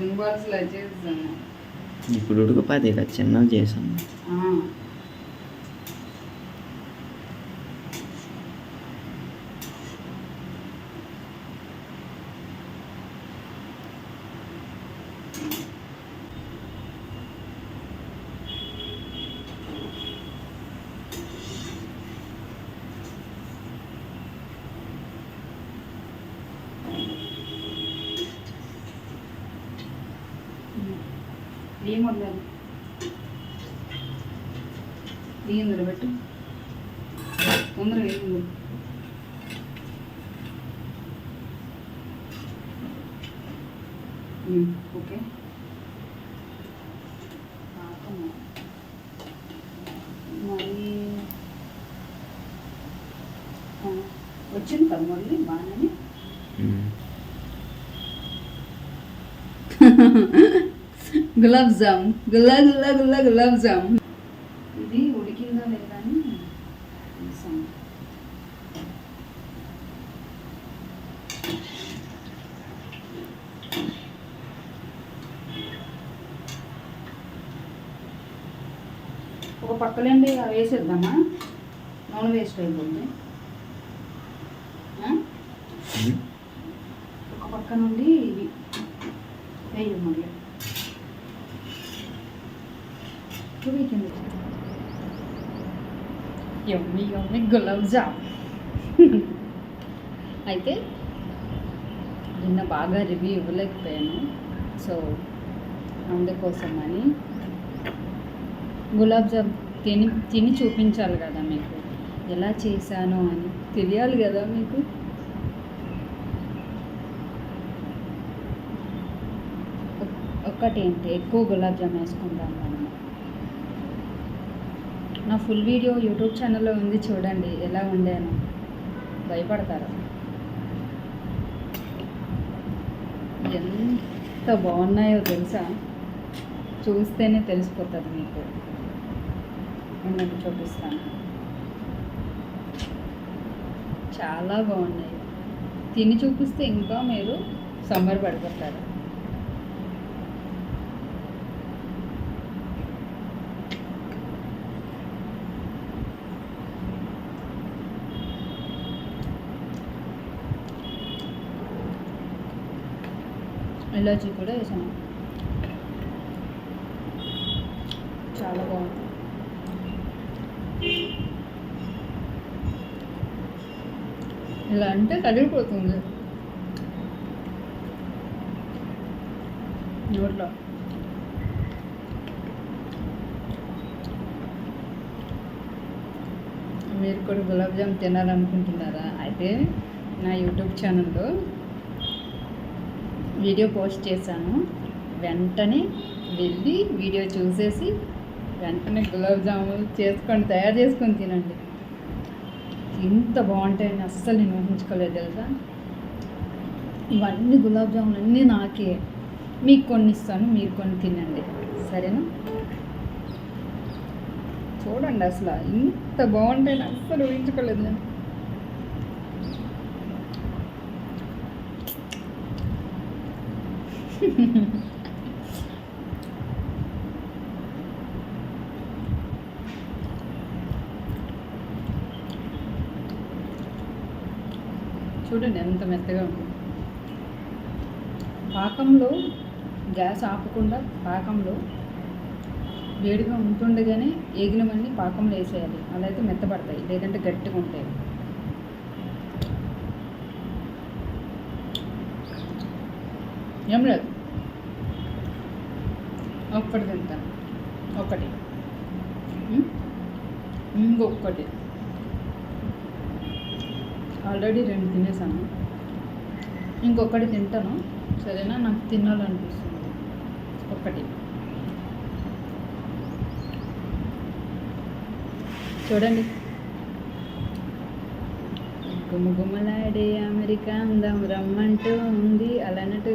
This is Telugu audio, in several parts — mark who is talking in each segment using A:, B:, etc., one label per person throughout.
A: జుంబాల్స్లో
B: ఇప్పుడు ఉడకపాతి ఇక చిన్నవి చేసాము
A: ఆ. ఏం వండాలి ఏం నిలబెట్టు తొందరగా ఉంది ఓకే. మరి వచ్చింది కదా మళ్ళీ బాగానే? గులాబ్ జామ్. గుల్లా గుల్లా గుల్లా గులాబ్ జామ్. ఇది ఉడికిందో లేదా అని ఒక పక్కలండి వేసేద్దామా? నూనె వేస్ట్ అయిపోతుంది? ఒక పక్క నుండి ఇవి. వేయి మళ్ళీ వీకెండ్ గులాబ్ జామ్ అయితే నిన్న బాగా రివ్యూ ఇవ్వలేకపోయాను. సో అందుకోసం అని గులాబ్ జామ్ తిని తిని చూపించాలి కదా మీకు. ఎలా చేశాను అని తెలియాలి కదా మీకు? ఒక్- ఒక్కటేంటి? ఎక్కువ గులాబ్ జామ్ వేసుకుంటాను నా ఫుల్ వీడియో యూట్యూబ్ ఛానల్లో ఉంది చూడండి ఎలా ఉండాను భయపడతారు? ఎంత బాగున్నాయో తెలుసా? చూస్తేనే తెలిసిపోతుంది మీకు. నేను చూపిస్తాను. చాలా బాగున్నాయి. తిని చూపిస్తే ఇంకా మీరు సంబరపడిపోతారు ఇలాచీ కూడా వేసాను. చాలా బాగుంది. ఇలా అంటే కరిగిపోతుంది నోట్లో. మీరు కూడా గులాబ్ జామ్ తినాలనుకుంటున్నారా? అయితే నా యూట్యూబ్ ఛానల్లో వీడియో పోస్ట్ చేశాను. వెంటనే వెళ్ళి వీడియో చూసేసి వెంటనే గులాబ్ జాములు చేసుకొని తయారు చేసుకొని తినండి. ఇంత బాగుంటాయని అస్సలు నేను ఊహించుకోలేదు తెలుసా? ఇవన్నీ గులాబ్ జాములు అన్నీ నాకే. మీకు కొన్ని ఇస్తాను మీరు కొన్ని తినండి. సరేనా? చూడండి అసలు ఇంత బాగుంటాయని అస్సలు ఊహించుకోలేదు నేను. చూడండి ఎంత మెత్తగా ఉంది. పాకంలో గ్యాస్ ఆపకుండా పాకంలో వేడిగా ఉంటుండగానే ఏగినవన్నీ పాకంలో వేసేయాలి. అలా అయితే మెత్తపడతాయి లేదంటే గట్టిగా ఉంటాయి. ఏం లేదు. ఒక్కటి తింటాను ఒకటి. ఇంకొకటి ఆల్రెడీ రెండు తినేసాను. ఇంకొకటి తింటాను. సరేనా? నాకు తినాలనిపిస్తుంది. ఒకటి. చూడండి. గుమగుమలాడే అమెరికా అందం రమ్మంటూ ఉంది. అలానట్టు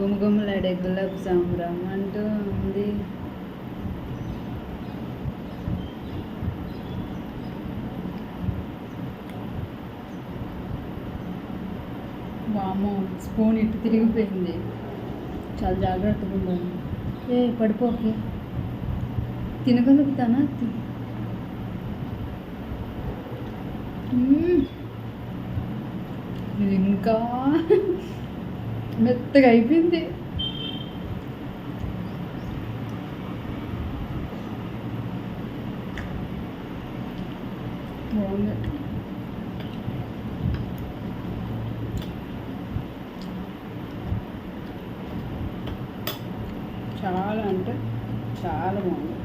A: గుమగుమలాడే గులాబ్ జామ్ రమ్మంటూ ఉంది. వామో స్పూన్ ఇటు తిరిగిపోయింది. చాలా జాగ్రత్తగా ఉండాలి ఏ పడిపోకే తినగలుగుతానా? ఇది ఇంకా మెత్తగా అయిపోయింది. బాగుంది. చాలా అంటే చాలా బాగుంది.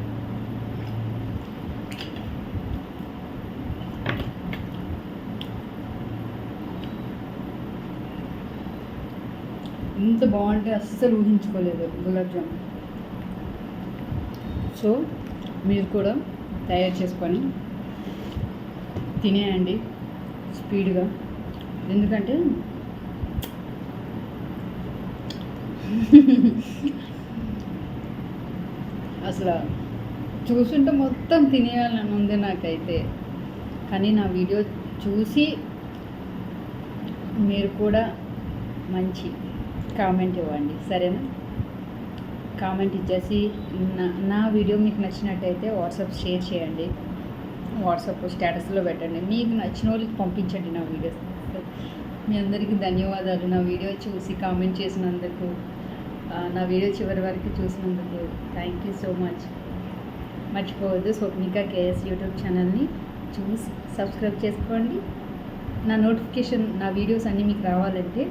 A: ఇంత బాగుంటే అస్సలు ఊహించుకోలేదు గులాబ్ జామున్. సో మీరు కూడా తయారు చేసుకొని తినేయండి స్పీడ్గా. ఎందుకంటే అసలు చూసుంటే మొత్తం తినేయాలని ఉంది నాకైతే. కానీ నా వీడియో చూసి మీరు కూడా మంచి కామెంట్ ఇవ్వండి సరేనా? కామెంట్ ఇచ్చేసి నా నా వీడియో మీకు నచ్చినట్టయితే వాట్సాప్ షేర్ చేయండి వాట్సాప్ స్టేటస్లో పెట్టండి. మీకు నచ్చిన వాళ్ళకి పంపించండి నా వీడియోస్. మీ అందరికీ ధన్యవాదాలు. నా వీడియో చూసి కామెంట్ చేసినందుకు నా వీడియో చివరి వరకు చూసినందుకు థ్యాంక్ యూ సో మచ్ మర్చిపోవద్దు స్వప్నిక కేఎస్ యూట్యూబ్ ఛానల్ని చూసి సబ్స్క్రైబ్ చేసుకోండి. నా నోటిఫికేషన్ నా వీడియోస్ అన్నీ మీకు రావాలంటే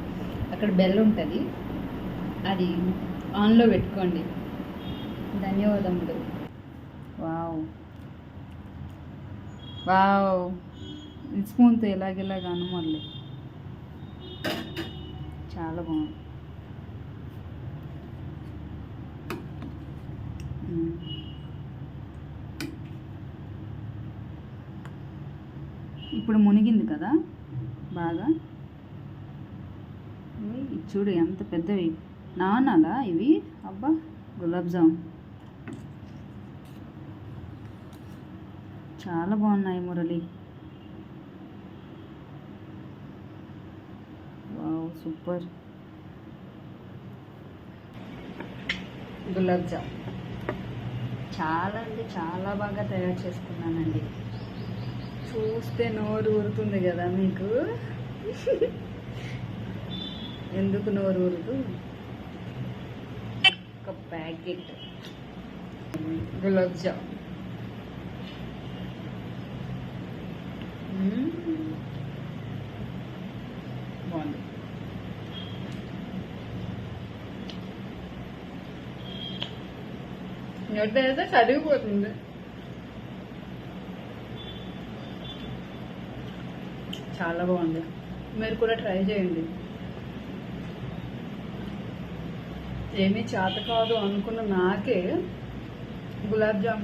A: అక్కడ బెల్ ఉంటుంది. అది ఆన్లో పెట్టుకోండి. ధన్యవాదములు. వావ్. వావ్. ఈ స్పూన్తో ఎలాగెలాగాను మళ్ళీ చాలా బాగుంది. ఇప్పుడు మునిగింది కదా బాగా? చూడు ఎంత పెద్దవి. నానాలా ఇవి? అబ్బా గులాబ్ జామ్. చాలా బాగున్నాయి మురళి. Wow super. గులాబ్ జామ్. చాలా అంటే చాలా బాగా తయారు చేసుకున్నానండి. చూస్తే నోరు ఊరుతుంది కదా మీకు? ఎందుకు నోరు ఊరుదు? ఒక ప్యాకెట్. గులాబ్ జామ్. బాగుంది. నోట్ చదివిపోతుంది చాలా బాగుంది. మీరు కూడా ట్రై చేయండి. ఏమీ చేత కాదు అనుకున్న నాకే గులాబ్ జామ్